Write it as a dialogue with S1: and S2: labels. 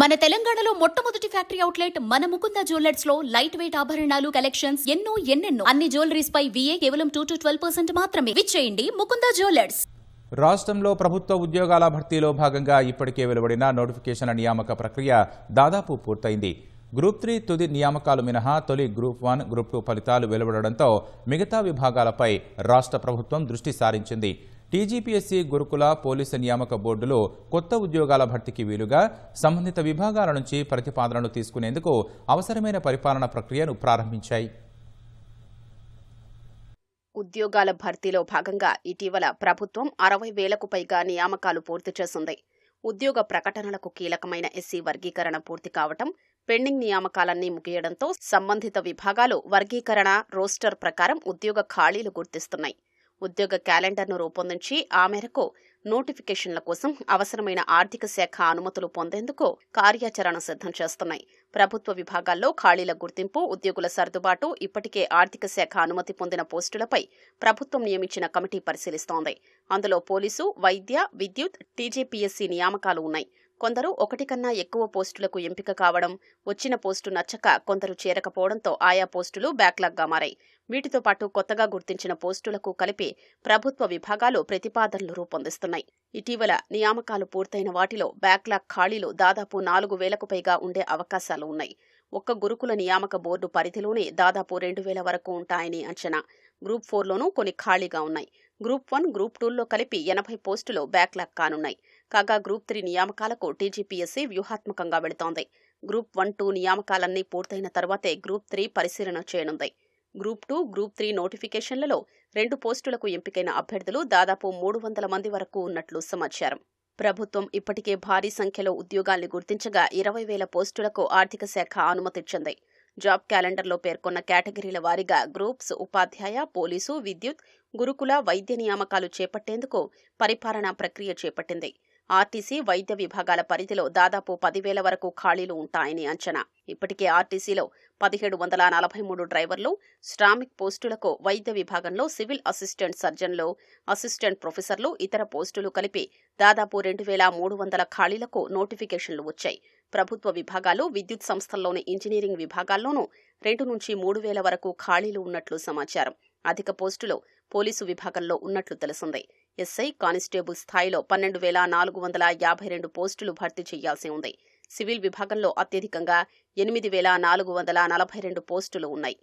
S1: మన తెలంగాణలో మొట్టమొదటి ఫ్యాక్టరీ అవుట్లెట్ మన ముకుంద జ్యువెలర్స్లో లైట్ వెయిట్ ఆభరణాలు కలెక్షన్స్ ఎన్నో ఎన్నెన్నో. అన్ని జ్యువెలరీస్ పై విఏ కేవలం టూ టు ట్వెల్వ్ పర్సెంట్ మాత్రమే. విచ్చేయండి ముకుంద జ్యువెలర్స్.
S2: రాష్ట్రంలో ప్రభుత్వ ఉద్యోగాల భర్తీలో భాగంగా ఇప్పటికే వెలువడిన నోటిఫికేషన్ల నియామక ప్రక్రియ దాదాపు పూర్తయింది. గ్రూప్ త్రీ తుది నియామకాలు మినహా తొలి గ్రూప్ వన్ గ్రూప్ టూ ఫలితాలు వెలువడడంతో మిగతా విభాగాలపై రాష్ట్ర ప్రభుత్వం దృష్టి సారించింది. టీజీపీఎస్సీ గురుకుల పోలీసు నియామక బోర్డులో కొత్త ఉద్యోగాల భర్తీకి వీలుగా సంబంధిత విభాగాల నుంచి ప్రతిపాదనలు తీసుకునేందుకు అవసరమైన పరిపాలన ప్రక్రియను ప్రారంభించాయి.
S3: ఉద్యోగాల భర్తీలో భాగంగా ఇటీవల ప్రభుత్వం అరవై వేలకు పైగా నియామకాలు పూర్తి చేసింది. ఉద్యోగ ప్రకటనలకు కీలకమైన ఎస్సీ వర్గీకరణ పూర్తి కావటం పెండింగ్ నియామకాలన్నీ ముగియడంతో సంబంధిత విభాగాలు వర్గీకరణ రోస్టర్ ప్రకారం ఉద్యోగ ఖాళీలు గుర్తిస్తున్నాయి. ఉద్యోగ క్యాలెండర్ను రూపొందించి ఆ మేరకు నోటిఫికేషన్ల కోసం అవసరమైన ఆర్థిక శాఖ అనుమతులు పొందేందుకు కార్యాచరణ సిద్ధం చేస్తున్నాయి. ప్రభుత్వ విభాగాల్లో ఖాళీల గుర్తింపు ఉద్యోగుల సర్దుబాటు ఇప్పటికే ఆర్థిక శాఖ అనుమతి పొందిన పోస్టులపై ప్రభుత్వం నియమించిన కమిటీ పరిశీలిస్తోంది. అందులో పోలీసు వైద్య విద్యుత్ టీజీపీఎస్సీ నియామకాలు ఉన్నాయి. కొందరు ఒకటి కన్నా ఎక్కువ పోస్టులకు ఎంపిక కావడం వచ్చిన పోస్టు నచ్చక కొందరు చేరకపోవడంతో ఆయా పోస్టులు బ్యాక్లాగ్గా మారాయి. వీటితో పాటు కొత్తగా గుర్తించిన పోస్టులకు కలిపి ప్రభుత్వ విభాగాలు ప్రతిపాదనలు రూపొందిస్తున్నాయి. ఇటీవల నియామకాలు పూర్తయిన వాటిలో బ్యాక్లాగ్ ఖాళీలు దాదాపు నాలుగు వేలకు పైగా ఉండే అవకాశాలు ఉన్నాయి. ఒక్క గురుకుల నియామక బోర్డు పరిధిలోనే దాదాపు రెండు వేల వరకు ఉంటాయని అంచనా. గ్రూప్ ఫోర్లోనూ కొన్ని ఖాళీగా ఉన్నాయి. గ్రూప్ వన్ గ్రూప్ టూల్లో కలిపి ఎనభై పోస్టులు బ్యాక్లాగ్ కానున్నాయి. కాగా గ్రూప్ త్రీ నియామకాలకు టీజీపీఎస్సీ వ్యూహాత్మకంగా వెళుతోంది. గ్రూప్ వన్ టూ నియామకాలన్నీ పూర్తయిన తర్వాతే గ్రూప్ త్రీ పరిశీలన చేయనుంది. గ్రూప్ టూ గ్రూప్ త్రీ నోటిఫికేషన్లలో రెండు పోస్టులకు ఎంపికైన అభ్యర్థులు దాదాపు మూడు వందల మంది వరకు ఉన్నట్లు సమాచారం. ప్రభుత్వం ఇప్పటికే భారీ సంఖ్యలో ఉద్యోగాల్ని గుర్తించగా ఇరవై వేల పోస్టులకు ఆర్థిక శాఖ అనుమతిచ్చింది. జాబ్ క్యాలెండర్లో పేర్కొన్న కేటగిరీల వారీగా గ్రూప్స్ ఉపాధ్యాయ పోలీసు విద్యుత్ గురుకుల వైద్య నియామకాలు చేపట్టేందుకు పరిపాలనా ప్రక్రియ చేపట్టింది. ఆర్టీసీ వైద్య విభాగాల పరిధిలో దాదాపు పదివేల వరకు ఖాళీలు ఉంటాయని అంచనా. ఇప్పటికే ఆర్టీసీలో పదిహేడు వందల నలభై మూడు డ్రైవర్లు శ్రామిక్ పోస్టులకు వైద్య విభాగంలో సివిల్ అసిస్టెంట్ సర్జన్లు అసిస్టెంట్ ప్రొఫెసర్లు ఇతర పోస్టులు కలిపి దాదాపు రెండు వేల మూడు వందల ఖాళీలకు నోటిఫికేషన్లు వచ్చాయి. ప్రభుత్వ విభాగాలు విద్యుత్ సంస్థల్లోని ఇంజనీరింగ్ విభాగాల్లోనూ రెండు నుంచి మూడు వేల వరకు ఖాళీలు ఉన్నట్లు సమాచారం. అధిక పోస్టులు పోలీసు విభాగంలో ఉన్నట్లు తెలిసింది. ఎస్ఐ కానిస్టేబుల్ స్థాయిలో పన్నెండు వేల నాలుగు వందల యాభై రెండు పోస్టులు భర్తీ చేయాల్సి ఉంది. సివిల్ విభాగంలో అత్యధికంగా ఎనిమిది వేల నాలుగు వందల నలభై రెండు పోస్టులు ఉన్నాయి.